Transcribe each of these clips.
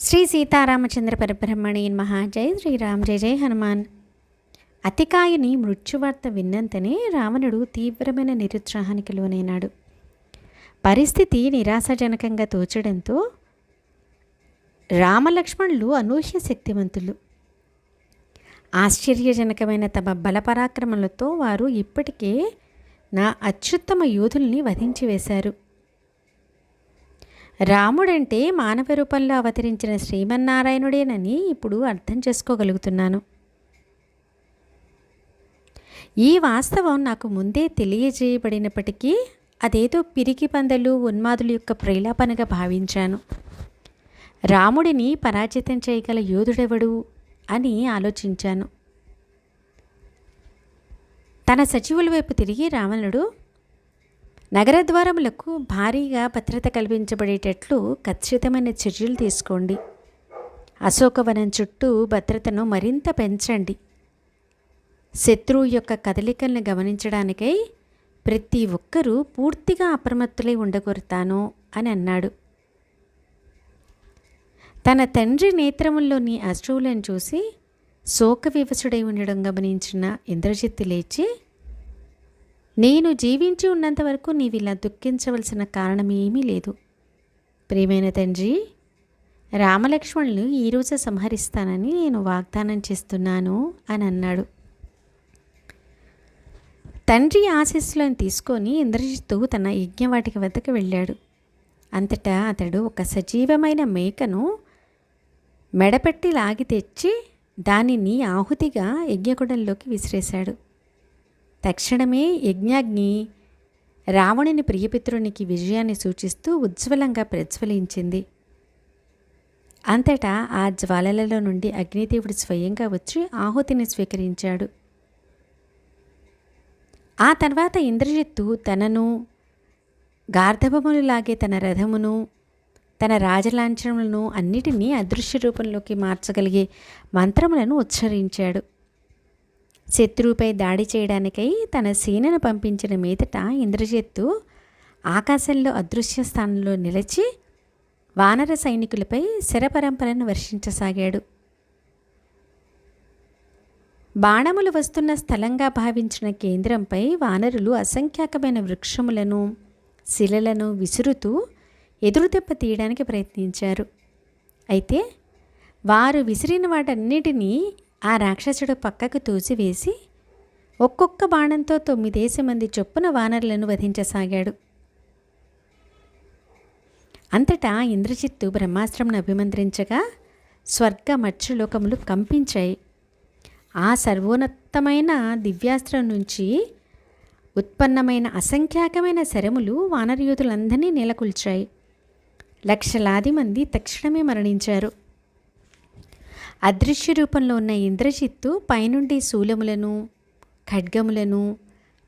శ్రీ సీతారామచంద్ర పరబ్రహ్మణి మహా జై శ్రీరామ్ జయ జయ హనుమాన్. అతికాయుని మృత్యువార్త విన్నంతనే రావణుడు తీవ్రమైన నిరుత్సాహానికి లోనైనాడు. పరిస్థితి నిరాశాజనకంగా తోచడంతో రామలక్ష్మణులు అనూహ్య శక్తివంతులు. ఆశ్చర్యజనకమైన తమ బలపరాక్రమలతో వారు ఇప్పటికే నా అత్యుత్తమ యోధుల్ని వధించి వేశారు. రాముడంటే మానవ రూపంలో అవతరించిన శ్రీమన్నారాయణుడేనని ఇప్పుడు అర్థం చేసుకోగలుగుతున్నాను. ఈ వాస్తవం నాకు ముందే తెలియజేయబడినప్పటికీ అదేదో పిరికి పందలు ఉన్మాదుల యొక్క ప్రేలాపనగా భావించాను. రాముడిని పరాజితం చేయగల యోధుడెవడు అని ఆలోచించాను. తన సచివుల వైపు తిరిగి రావణుడు నగర ద్వారములకు భారీగా భద్రత కల్పించబడేటట్లు ఖచ్చితమైన చర్యలు తీసుకోండి. అశోకవనం చుట్టూ భద్రతను మరింత పెంచండి. శత్రువు యొక్క కదలికలను గమనించడానికై ప్రతి ఒక్కరూ పూర్తిగా అప్రమత్తులై ఉండగొరుతాను అని అన్నాడు. తన తండ్రి నేత్రముల్లోని అశ్రువులను చూసి శోక వివసుడై ఉండడం గమనించిన ఇంద్రజిత్తు లేచి నేను జీవించి ఉన్నంత వరకు నీవిలా ఇలా దుఃఖించవలసిన కారణం ఏమీ లేదు. ప్రియమైన తండ్రి రామలక్ష్మణులు ఈరోజు సంహరిస్తానని నేను వాగ్దానం చేస్తున్నాను అని అన్నాడు. తండ్రి ఆశీస్సులను తీసుకొని ఇంద్రజిత్తు తన యజ్ఞవాటిక వద్దకు వెళ్ళాడు. అంతటా అతడు ఒక సజీవమైన మేకను మెడపెట్టి లాగి తెచ్చి దానిని ఆహుతిగా యజ్ఞకుడంలోకి విసిరేశాడు. తక్షణమే యజ్ఞాగ్ని రావణుని ప్రియపిత్రునికి విజయాన్ని సూచిస్తూ ఉజ్వలంగా ప్రజ్వలించింది. అంతటా ఆ జ్వాలలలో నుండి అగ్నిదేవుడు స్వయంగా వచ్చి ఆహుతిని స్వీకరించాడు. ఆ తర్వాత ఇంద్రజిత్తు తనను గార్ధబములు లాగే తన రథమును తన రాజలాంఛనములను అన్నిటినీ అదృశ్య రూపంలోకి మార్చగలిగే మంత్రములను ఉచ్చరించాడు. శత్రువుపై దాడి చేయడానికై తన సేనను పంపించిన మీదట ఇంద్రజిత్తు ఆకాశంలో అదృశ్య స్థానంలో నిలిచి వానర సైనికులపై శరపరంపరను వర్షించసాగాడు. బాణములు వస్తున్న స్థలంగా భావించిన కేంద్రంపై వానరులు అసంఖ్యాకమైన వృక్షములను శిలలను విసురుతూ ఎదురుదెబ్బ తీయడానికి ప్రయత్నించారు. అయితే వారు విసిరిన వాటన్నిటినీ ఆ రాక్షసుడు పక్కకు తూసివేసి ఒక్కొక్క బాణంతో తొమ్మిదేసి మంది చొప్పున వానరులను వధించసాగాడు. అంతటా ఇంద్రజిత్తు బ్రహ్మాస్త్రంను అభిమంత్రించగా స్వర్గ మత్స్యలోకములు కంపించాయి. ఆ సర్వోన్నతమైన దివ్యాస్త్రం నుంచి ఉత్పన్నమైన అసంఖ్యాకమైన శరములు వానరయోధులందరినీ నెలకొల్చాయి. లక్షలాది మంది తక్షణమే మరణించారు. అదృశ్య రూపంలో ఉన్న ఇంద్రజిత్తు పైనుండి శూలములను ఖడ్గములను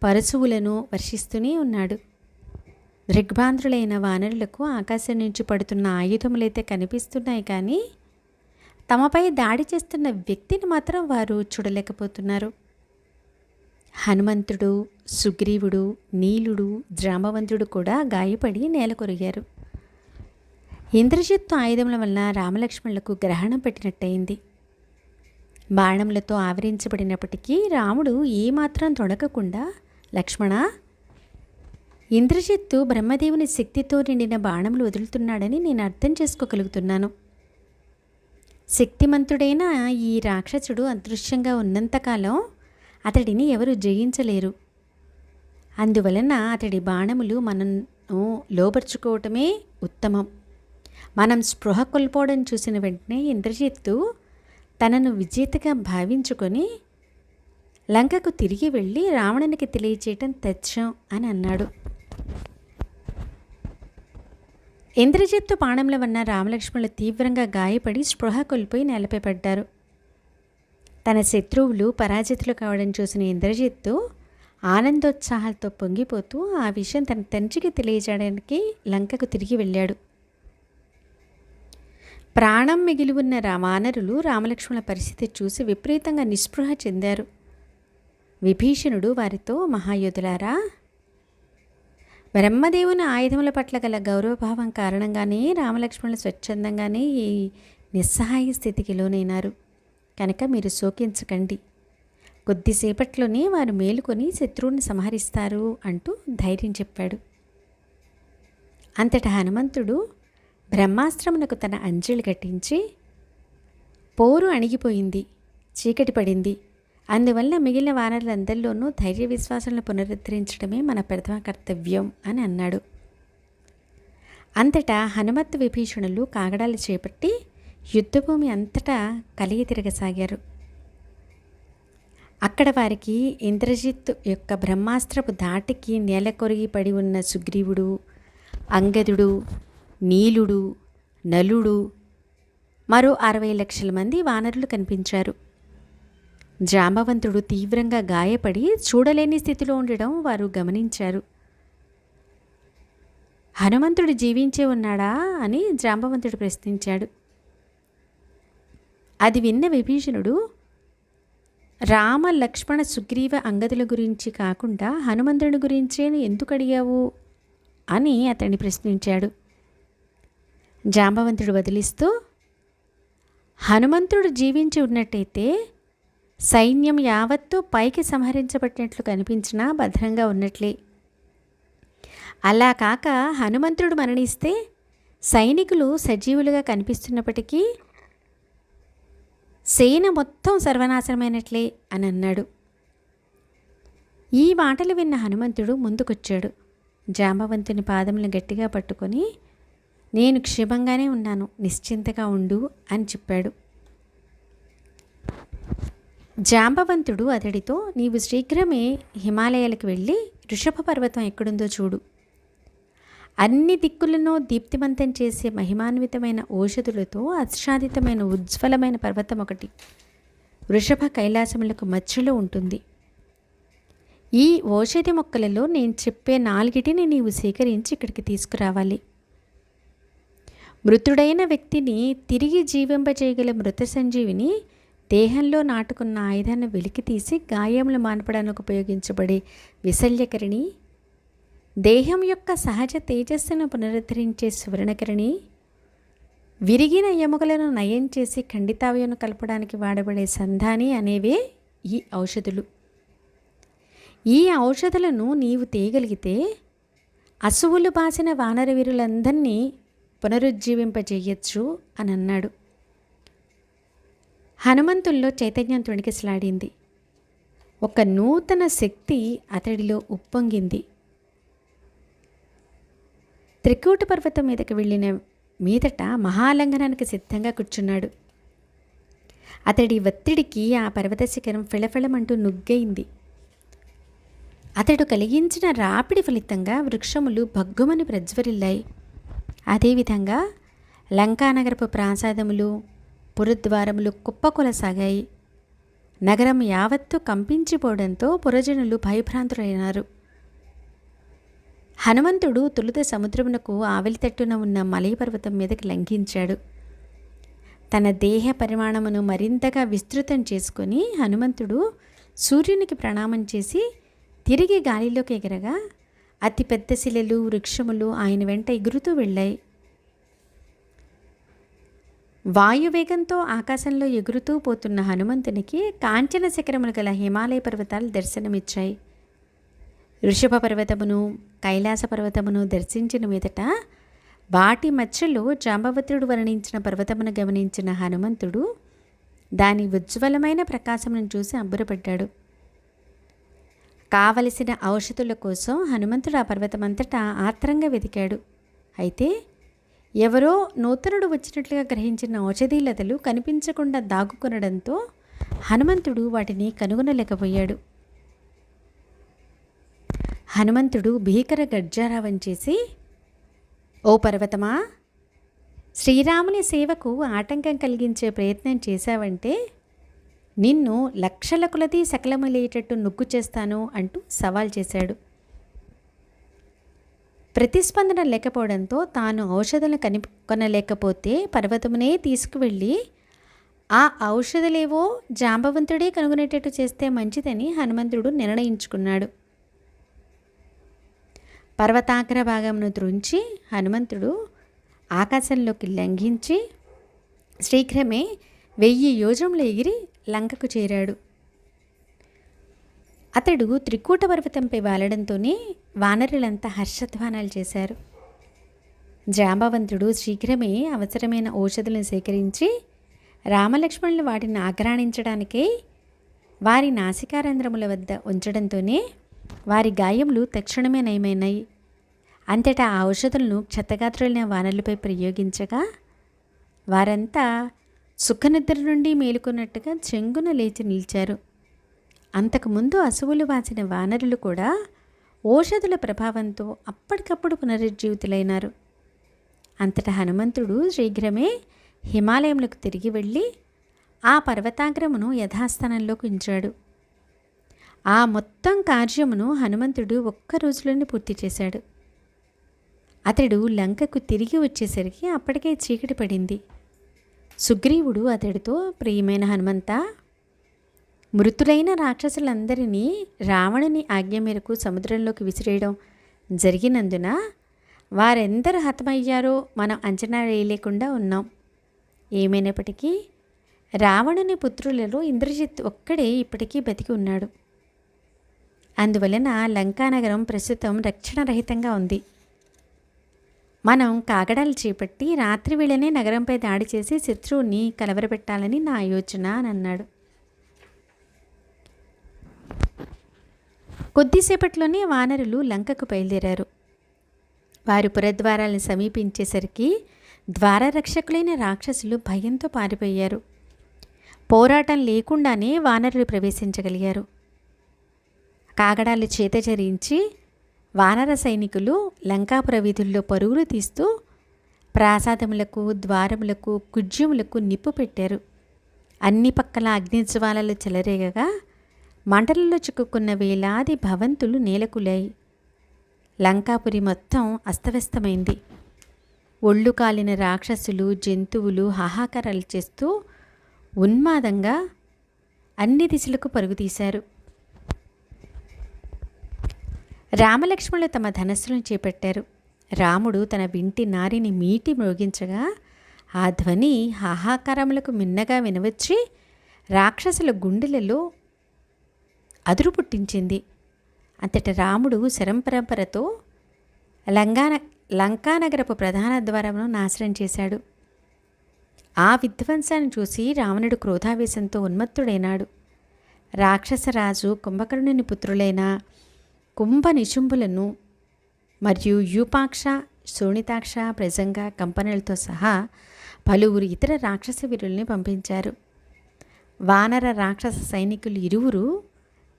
పరశువులను వర్షిస్తూనే ఉన్నాడు. దృగ్భాంధ్రులైన వానరులకు ఆకాశం నుంచి పడుతున్న ఆయుధములైతే కనిపిస్తున్నాయి కానీ తమపై దాడి చేస్తున్న వ్యక్తిని మాత్రం వారు చూడలేకపోతున్నారు. హనుమంతుడు సుగ్రీవుడు నీలుడు జాంబవంతుడు కూడా గాయపడి నేలకొరిగారు ఇంద్రజిత్తు ఆయుధముల వలన రామలక్ష్మణులకు గ్రహణం పెట్టినట్టయింది. బాణములతో ఆవరించబడినప్పటికీ రాముడు ఏమాత్రం తొడకకుండా లక్ష్మణ ఇంద్రజిత్తు బ్రహ్మదేవుని శక్తితో నిండిన బాణములు వదులుతున్నాడని నేను అర్థం చేసుకోగలుగుతున్నాను. శక్తిమంతుడైన ఈ రాక్షసుడు అదృశ్యంగా ఉన్నంతకాలం అతడిని ఎవరు జయించలేరు. అందువలన అతడి బాణములు మనను లోపరుచుకోవటమే ఉత్తమం. మనం స్పృహ కోల్పోవడం చూసిన వెంటనే ఇంద్రజిత్తు తనను విజేతగా భావించుకొని లంకకు తిరిగి వెళ్ళి రావణునికి తెలియచేయటం తెచ్చం అని అన్నాడు. ఇంద్రజిత్తు పాణంలో ఉన్న రామలక్ష్మణులు తీవ్రంగా గాయపడి స్పృహ కోల్పోయి నేలపై పడ్డారు తన శత్రువులు పరాజితులు కావడం చూసిన ఇంద్రజిత్తు ఆనందోత్సాహాలతో పొంగిపోతూ ఆ విషయం తన తండ్రికి తెలియజేయడానికి లంకకు తిరిగి వెళ్ళాడు. ప్రాణం మిగిలి ఉన్న వానరులు రామలక్ష్మణుల పరిస్థితి చూసి విపరీతంగా నిస్పృహ చెందారు. విభీషణుడు వారితో మహాయోధులారా బ్రహ్మదేవుని ఆయుధముల పట్ల గల గౌరవభావం కారణంగానే రామలక్ష్మణులు స్వచ్ఛందంగానే ఈ నిస్సహాయ స్థితికి లోనైనారు. కనుక మీరు శోకించకండి. కొద్దిసేపట్లోనే వారు మేలుకొని శత్రువుని సంహరిస్తారు అంటూ ధైర్యం చెప్పాడు. అంతటా హనుమంతుడు బ్రహ్మాస్త్రమునకు తన అంజలి కట్టించి పోరు అణిగిపోయింది చీకటి పడింది. అందువల్ల మిగిలిన వానరులందరిలోనూ ధైర్య విశ్వాసాలను పునరుద్ధరించడమే మన ప్రథమ కర్తవ్యం అని అన్నాడు. అంతటా హనుమత్ విభీషణులు కాగడాలు చేపట్టి యుద్ధభూమి అంతటా కలిగి తిరగసాగారు. అక్కడ వారికి ఇంద్రజిత్ యొక్క బ్రహ్మాస్త్రపు దాటికి నేల కొరిగి పడి ఉన్న సుగ్రీవుడు అంగదుడు నీలుడు నలుడు మరో అరవై లక్షల మంది వానరులు కనిపించారు. జాంబవంతుడు తీవ్రంగా గాయపడి చూడలేని స్థితిలో ఉండడం వారు గమనించారు. హనుమంతుడు జీవించే ఉన్నాడా అని జాంబవంతుడు ప్రశ్నించాడు. అది విన్న విభీషణుడు రామ లక్ష్మణ సుగ్రీవ అంగదుల గురించి కాకుండా హనుమంతుడి గురించే ఎందుకు అడిగావు? అని అతన్ని ప్రశ్నించాడు. జాంబవంతుడు వదిలిస్తూ హనుమంతుడు జీవించి ఉన్నట్టయితే సైన్యం యావత్తూ పైకి సంహరించబట్టినట్లు కనిపించినా భద్రంగా ఉన్నట్లే. అలా కాక హనుమంతుడు మరణిస్తే సైనికులు సజీవులుగా కనిపిస్తున్నప్పటికీ సేన మొత్తం సర్వనాశనమైనట్లే అని అన్నాడు. ఈ మాటలు విన్న హనుమంతుడు ముందుకొచ్చాడు. జాంబవంతుని పాదములను గట్టిగా పట్టుకొని నేను క్షేమంగానే ఉన్నాను నిశ్చింతగా ఉండు అని చెప్పాడు. జాంబవంతుడు అతడితో నీవు శీఘ్రమే హిమాలయాలకు వెళ్ళి ఋషభ పర్వతం ఎక్కడుందో చూడు. అన్ని దిక్కులను దీప్తివంతం చేసే మహిమాన్వితమైన ఔషధులతో ఆచ్ఛాదితమైన ఉజ్వలమైన పర్వతం ఒకటి. వృషభ కైలాసములకు మధ్యలో ఉంటుంది. ఈ ఔషధి మొక్కలలో నేను చెప్పే నాలుగిటిని నీవు సేకరించి ఇక్కడికి తీసుకురావాలి. మృతుడైన వ్యక్తిని తిరిగి జీవింపజేయగల మృత సంజీవిని దేహంలో నాటుకున్న ఆయుధాన్ని వెలికి తీసి గాయములు మాన్పడానికి ఉపయోగించబడే విశల్యకరిణి దేహం యొక్క సహజ తేజస్సును పునరుద్ధరించే సువర్ణకరిణి విరిగిన ఎముకలను నయం చేసి ఖండితావ్యను కలపడానికి వాడబడే సంధాని అనేవే ఈ ఔషధులు. ఈ ఔషధులను నీవు తేయగలిగితే అసువులు బాసిన వానరవీరులందరినీ పునరుజ్జీవింపజేయచ్చు అని అన్నాడు. హనుమంతుల్లో చైతన్యం తొణికిసలాడింది. ఒక నూతన శక్తి అతడిలో ఉప్పొంగింది. త్రికూట పర్వతం మీదకి వెళ్ళిన మీదట మహాలంఘనానికి సిద్ధంగా కూర్చున్నాడు. అతడి ఒత్తిడికి ఆ పర్వత శిఖరం ఫిళఫిళమంటూ నుగ్గైంది. అతడు కలిగించిన రాపిడి ఫలితంగా వృక్షములు భగ్గుమని ప్రజ్వరిల్లాయి. అదేవిధంగా లంకానగరపు ప్రాసాదములు పురద్వారములు కుప్పకొలసాగాయి. నగరం యావత్తు కంపించిపోవడంతో పురజనులు భయభ్రాంతులైనారు. హనుమంతుడు తొలుత సముద్రమునకు ఆవిలితట్టున ఉన్న మలయ పర్వతం మీదకి లంఘించాడు. తన దేహ పరిమాణమును మరింతగా విస్తృతం చేసుకొని హనుమంతుడు సూర్యునికి ప్రణామం చేసి తిరిగి గాలిలోకి ఎగరగా అతిపెద్ద శిలలు వృక్షములు ఆయన వెంట ఎగురుతూ వెళ్ళాయి. వాయువేగంతో ఆకాశంలో ఎగురుతూ పోతున్న హనుమంతునికి కాంచన శిఖరములు గల హిమాలయ పర్వతాలు దర్శనమిచ్చాయి. ఋషభ పర్వతమును కైలాస పర్వతమును దర్శించిన మీదట వాటి మధ్యలో జాంబవత్రుడు వర్ణించిన పర్వతమును గమనించిన హనుమంతుడు దాని ఉజ్వలమైన ప్రకాశమును చూసి అబ్బురపడ్డాడు కావలసిన ఔషధుల కోసం హనుమంతుడు ఆ పర్వతమంతటా ఆత్రంగా వెతికాడు అయితే ఎవరో నూతనుడు వచ్చినట్లుగా గ్రహించిన ఔషధీలతలు కనిపించకుండా దాగుకొనడంతో హనుమంతుడు వాటిని కనుగొనలేకపోయాడు. హనుమంతుడు భీకర గర్జారావం చేసి ఓ పర్వతమా శ్రీరాముని సేవకు ఆటంకం కలిగించే ప్రయత్నం చేశావంటే నిన్ను లక్షల కొలది సకలమయ్యేటట్టు నొక్కు చేస్తాను అంటూ సవాల్ చేశాడు. ప్రతిస్పందన లేకపోవడంతో తాను ఔషధాలను కనుకొనలేకపోతే పర్వతమునే తీసుకువెళ్ళి ఆ ఔషధలేవో జాంబవంతుడే కనుగొనేటట్టు చేస్తే మంచిదని హనుమంతుడు నిర్ణయించుకున్నాడు. పర్వతాగ్ర భాగమును త్రుంచి హనుమంతుడు ఆకాశంలోకి లంఘించి శీఘ్రమే వెయ్యి యోజములు ఎగిరి లంకకు చేరాడు. అతడు త్రికూట పర్వతంపై వాలడంతోనే వానరులంతా హర్షధ్వానాలు చేశారు. జాంబవంతుడు శీఘ్రమే అవసరమైన ఔషధులను సేకరించి రామలక్ష్మణులు వాటిని ఆగ్రాణించడానికే వారి నాసికారంధ్రముల వద్ద ఉంచడంతోనే వారి గాయములు తక్షణమే నయమైనాయి. అంతటా ఆ ఔషధులను క్షతగాత్రులైన వానరులపై ప్రయోగించగా వారంతా సుఖనిద్ర నుండి మేలుకున్నట్టుగా చెంగున లేచి నిలిచారు. అంతకుముందు అసువులు వాసిన వానరులు కూడా ఓషధుల ప్రభావంతో అప్పటికప్పుడు పునరుజ్జీవితులైనారు. అంతటా హనుమంతుడు శీఘ్రమే హిమాలయంలోకి తిరిగి వెళ్ళి ఆ పర్వతాగ్రమును యథాస్థానంలోకి ఉంచాడు. ఆ మొత్తం కార్యమును హనుమంతుడు ఒక్క రోజులోనే పూర్తి చేశాడు. అతడు లంకకు తిరిగి వచ్చేసరికి అప్పటికే చీకటి పడింది. సుగ్రీవుడు అతడితో ప్రియమైన హనుమంతా మృతులైన రాక్షసులందరినీ రావణుని ఆజ్ఞ మేరకు సముద్రంలోకి విసిరేయడం జరిగినందున వారెందరు హతమయ్యారో మనం అంచనా వేయలేకుండా ఉన్నాం. ఏమైనప్పటికీ రావణుని పుత్రులలో ఇంద్రజిత్ ఒక్కడే ఇప్పటికీ బతికి ఉన్నాడు. అందువలన లంకానగరం ప్రస్తుతం రక్షణరహితంగా ఉంది. మనం కాగడాలు చేపట్టి రాత్రి వేళనే నగరంపై దాడి చేసి శత్రువుని కలవరపెట్టాలని నా యోచన అని అన్నాడు. కొద్దిసేపట్లోనే వానరులు లంకకు బయలుదేరారు. వారు పురద్వారాలను సమీపించేసరికి ద్వారరక్షకులైన రాక్షసులు భయంతో పారిపోయారు. పోరాటం లేకుండానే వానరులు ప్రవేశించగలిగారు. కాగడాలు చేతచరించి వానర సైనికులు లంకాపుర వీధుల్లో పరుగులు తీస్తూ ప్రాసాదములకు ద్వారములకు కుజ్యములకు నిప్పు పెట్టారు. అన్ని పక్కల అగ్నిజ్వాలలు చెలరేగగా మంటలలో చిక్కుకున్న వేలాది భవంతులు నేలకులాయి. లంకాపురి మొత్తం అస్తవ్యస్తమైంది. ఒళ్ళు కాలిన రాక్షసులు జంతువులు హాహాకారాలు చేస్తూ ఉన్మాదంగా అన్ని దిశలకు పరుగుతీశారు. రామలక్ష్మణులు తమ ధనస్సులను చేపట్టారు. రాముడు తన వింటి నారిని మీటి మ్రోగించగా ఆ ధ్వని హాహాకారములకు మిన్నగా వినవచ్చి రాక్షసుల గుండెలలో అదురు పుట్టించింది. అంతట రాముడు శరంపరంపరతో లంగాన లంకానగరపు ప్రధాన ద్వారమును నాశనం చేశాడు. ఆ విధ్వంసాన్ని చూసి రావణుడు క్రోధావేశంతో ఉన్మత్తుడైనాడు. రాక్షసరాజు కుంభకర్ణుని పుత్రులైన కుంభ నిశుంభులను మరియు యూపాక్ష శోణితాక్ష ప్రజంగ కంపెనీలతో సహా పలువురు ఇతర రాక్షస వీరుల్ని పంపించారు. వానర రాక్షస సైనికులు ఇరువురు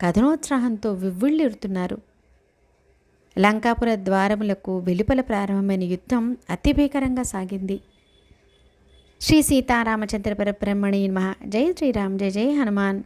కథనోత్సాహంతో వివ్విళ్ళెడుతున్నారు లంకాపుర ద్వారములకు వెలుపల ప్రారంభమైన యుద్ధం అతి భీకరంగా సాగింది. శ్రీ సీతారామచంద్ర పరబ్రహ్మణి మహా జై శ్రీరామ్ జయ జయ హనుమాన్.